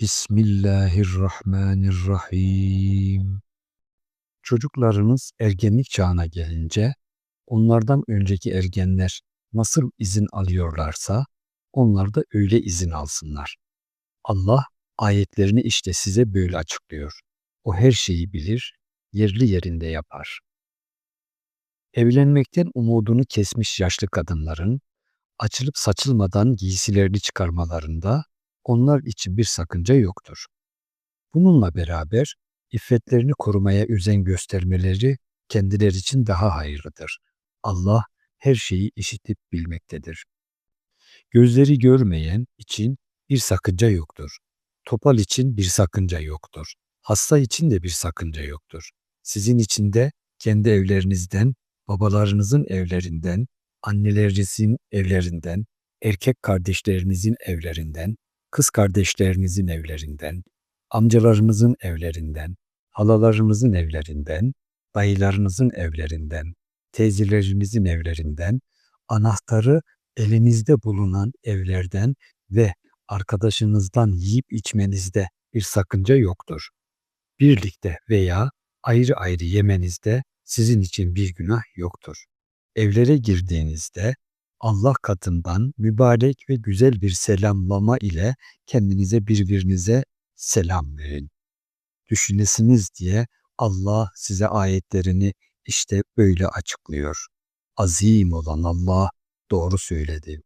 Bismillahirrahmanirrahim. Çocuklarınız ergenlik çağına gelince onlardan önceki ergenler nasıl izin alıyorlarsa onlar da öyle izin alsınlar. Allah ayetlerini işte size böyle açıklıyor. O her şeyi bilir, yerli yerinde yapar. Evlenmekten umudunu kesmiş yaşlı kadınların açılıp saçılmadan giysilerini çıkarmalarında onlar için bir sakınca yoktur. Bununla beraber iffetlerini korumaya özen göstermeleri kendileri için daha hayırlıdır. Allah her şeyi işitip bilmektedir. Gözleri görmeyen için bir sakınca yoktur. Topal için bir sakınca yoktur. Hasta için de bir sakınca yoktur. Sizin için de kendi evlerinizden, babalarınızın evlerinden, annelerinizin evlerinden, erkek kardeşlerinizin evlerinden, kız kardeşlerinizin evlerinden, amcalarımızın evlerinden, halalarımızın evlerinden, dayılarınızın evlerinden, teyzelerinizin evlerinden, anahtarı elinizde bulunan evlerden ve arkadaşınızdan yiyip içmenizde bir sakınca yoktur. Birlikte veya ayrı ayrı yemenizde sizin için bir günah yoktur. Evlere girdiğinizde Allah katından mübarek ve güzel bir selamlama ile kendinize birbirinize selam verin. Düşünesiniz diye Allah size ayetlerini işte böyle açıklıyor. Azim olan Allah doğru söyledi.